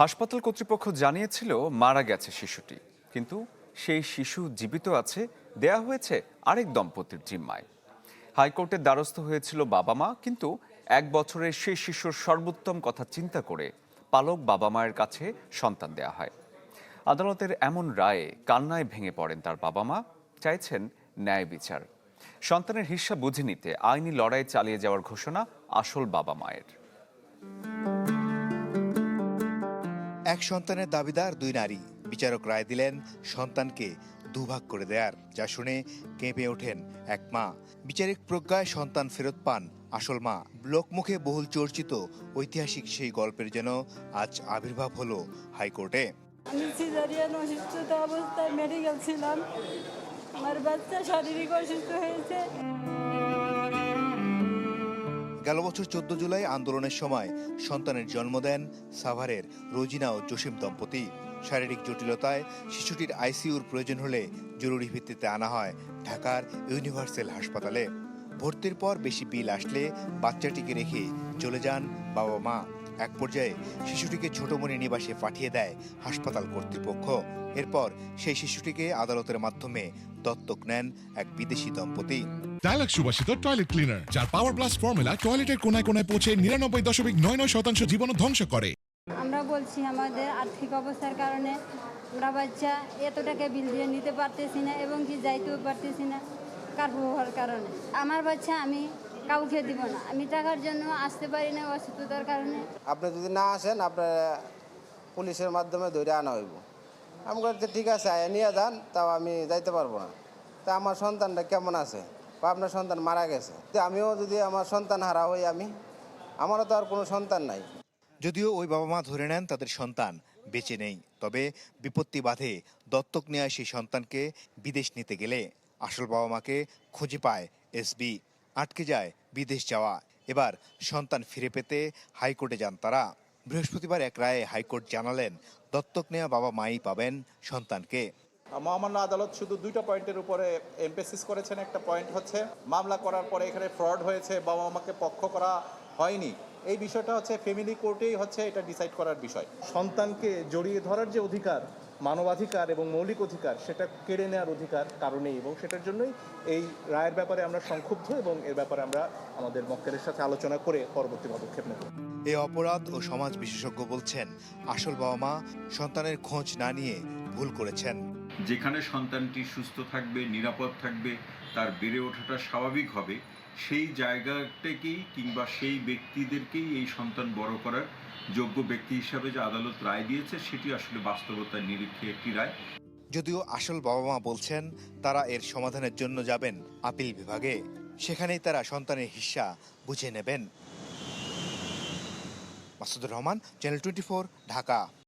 হাসপাতাল কর্তৃপক্ষ জানিয়েছিল মারা গেছে শিশুটি, কিন্তু সেই শিশু জীবিত আছে, দেয়া হয়েছে আরেক দম্পতির জিম্মায়। হাইকোর্টের দ্বারস্থ হয়েছিল বাবা মা, কিন্তু এক বছরের সেই শিশুর সর্বোত্তম কথা চিন্তা করে পালক বাবা মায়ের কাছে সন্তান দেয়া হয়। আদালতের এমন রায়ে কান্নায় ভেঙে পড়েন তার বাবা মা, চাইছেন ন্যায় বিচার। সন্তানের হিস্সা বুঝে নিতে আইনি লড়াই চালিয়ে যাওয়ার ঘোষণা আসল বাবা মায়ের। এক সন্তানের দাবিদার দুই নারী। বিচারক রায় দিলেন, সন্তানকে দুভাগ করে দেয়ার, যা শুনে কেঁপে ওঠেন এক মা। বিচারিক প্রজ্ঞায় সন্তান ফেরত পান আসল মা। লোকমুখে বহুল চর্চিত ঐতিহাসিক সেই গল্পের যেন আজ আবির্ভাব হলো হাইকোর্টে। আমি সিজারিয়ান অসুস্থ অবস্থায় মেডিকেল ছিলাম। আমার বাচ্চা শারীরিক অসুস্থ হয়েছে। গেল বছর চোদ্দ জুলাই আন্দোলনের সময় সন্তানের জন্ম দেন সাভারের রোজিনা ও জসিম দম্পতি। শারীরিক জটিলতায় শিশুটির আইসিউর প্রয়োজন হলে জরুরি ভিত্তিতে আনা হয় ঢাকার ইউনিভার্সাল হাসপাতালে। ভর্তির পর বেশি বিল আসলে বাচ্চাটিকে রেখে চলে যান বাবা মা এক পর্যায়ে শিশুটিকে ছোটমণি নিবাসে পাঠিয়ে দেয় হাসপাতাল কর্তৃপক্ষ। এরপর সেই শিশুটিকে আদালতের মাধ্যমে দত্তক নেন এক বিদেশি দম্পতি। ডায়ালগ সুবাসিত টয়লেট ক্লিনার যার পাওয়ার প্লাস ফর্মুলা টয়লেটের কোনায় কোনায় পৌঁছে নিরানব্বই দশমিক নয় নয় শতাংশ জীবন ধ্বংস করে। আমরা বলছি আমাদের আর্থিক অবস্থার কারণে আমরা বাচ্চা এত টাকা বিল দিয়ে নিতে পারতেছি না এবং কি যাইতেও পারতেছি না কার্প হওয়ার কারণে। আমার বাচ্চা আমি কাউকে দিব না। আমি টাকার জন্য আসতে পারি না অসুস্থতার কারণে। আপনি যদি না আসেন আপনার পুলিশের মাধ্যমে ধরে আনা হইব। আমি বলছি ঠিক আছে আয়া নিয়ে যান তাও আমি যাইতে পারব না। তা আমার সন্তানটা কেমন আছে? বা আপনার সন্তান মারা গেছে? তো আমিও যদি আমার সন্তান হারা হই আমি আমারও তো আর কোনো সন্তান নাই। যদিও ওই বাবা মা ধরে নেন তাদের সন্তান বেঁচে নেই। তবে বিপত্তি বাধে দত্তক নেওয়া সেই সন্তানকে বিদেশ নিতে গেলে আসল বাবা মাকে খুঁজে পায় এসবি আটকে যায় বিদেশ যাওয়া। এবার সন্তান ফিরে পেতে হাইকোর্টে যান তারা। বৃহস্পতিবার এক রায়ে হাইকোর্ট জানালেন, দত্তক নেওয়া বাবা মাই পাবেন সন্তানকে। মহামান্য আদালত শুধু দুইটা পয়েন্টের উপরে এমপেসিস করেছেন। একটা পয়েন্ট হচ্ছে, মামলা করার পরে এখানে ফ্রড হয়েছে বাবা মাকে পক্ষ করা হয়নি। এই বিষয়টা হচ্ছে ফ্যামিলি কোর্টেই হচ্ছে এটা ডিসাইড করার বিষয়। সন্তানকে জড়িয়ে ধরার যে অধিকার, মানবাধিকার এবং মৌলিক অধিকার, সেটা কেড়ে নেওয়ার অধিকার কারণেই এবং সেটার জন্যই এই রায়ের ব্যাপারে আমরা সংক্ষুব্ধ এবং এর ব্যাপারে আমরা আমাদের মক্কেলের সাথে আলোচনা করে পরবর্তী পদক্ষেপ নেব। এই অপরাধ ও সমাজ বিশেষজ্ঞ বলছেন, আসল বাবা মা সন্তানের খোঁজ না নিয়ে ভুল করেছেন। যেখানে সন্তানটি সুস্থ থাকবে, নিরাপদ থাকবে, তার বেড়ে ওঠাটা স্বাভাবিক হবে, সেই জায়গাটাকেই কিংবা সেই ব্যক্তিদেরকেই এই সন্তান বড় করার যোগ্য ব্যক্তি হিসাবে যে আদালত রায় দিয়েছে, সেটি আসলে বাস্তবতার নিরীক্ষে একটি রায়। যদিও আসল বাবা মা বলছেন, তারা এর সমাধানের জন্য যাবেন আপিল বিভাগে। সেখানেই তারা সন্তানের হিস্সা বুঝে নেবেন। Masudur Rahman channel twenty Dhaka.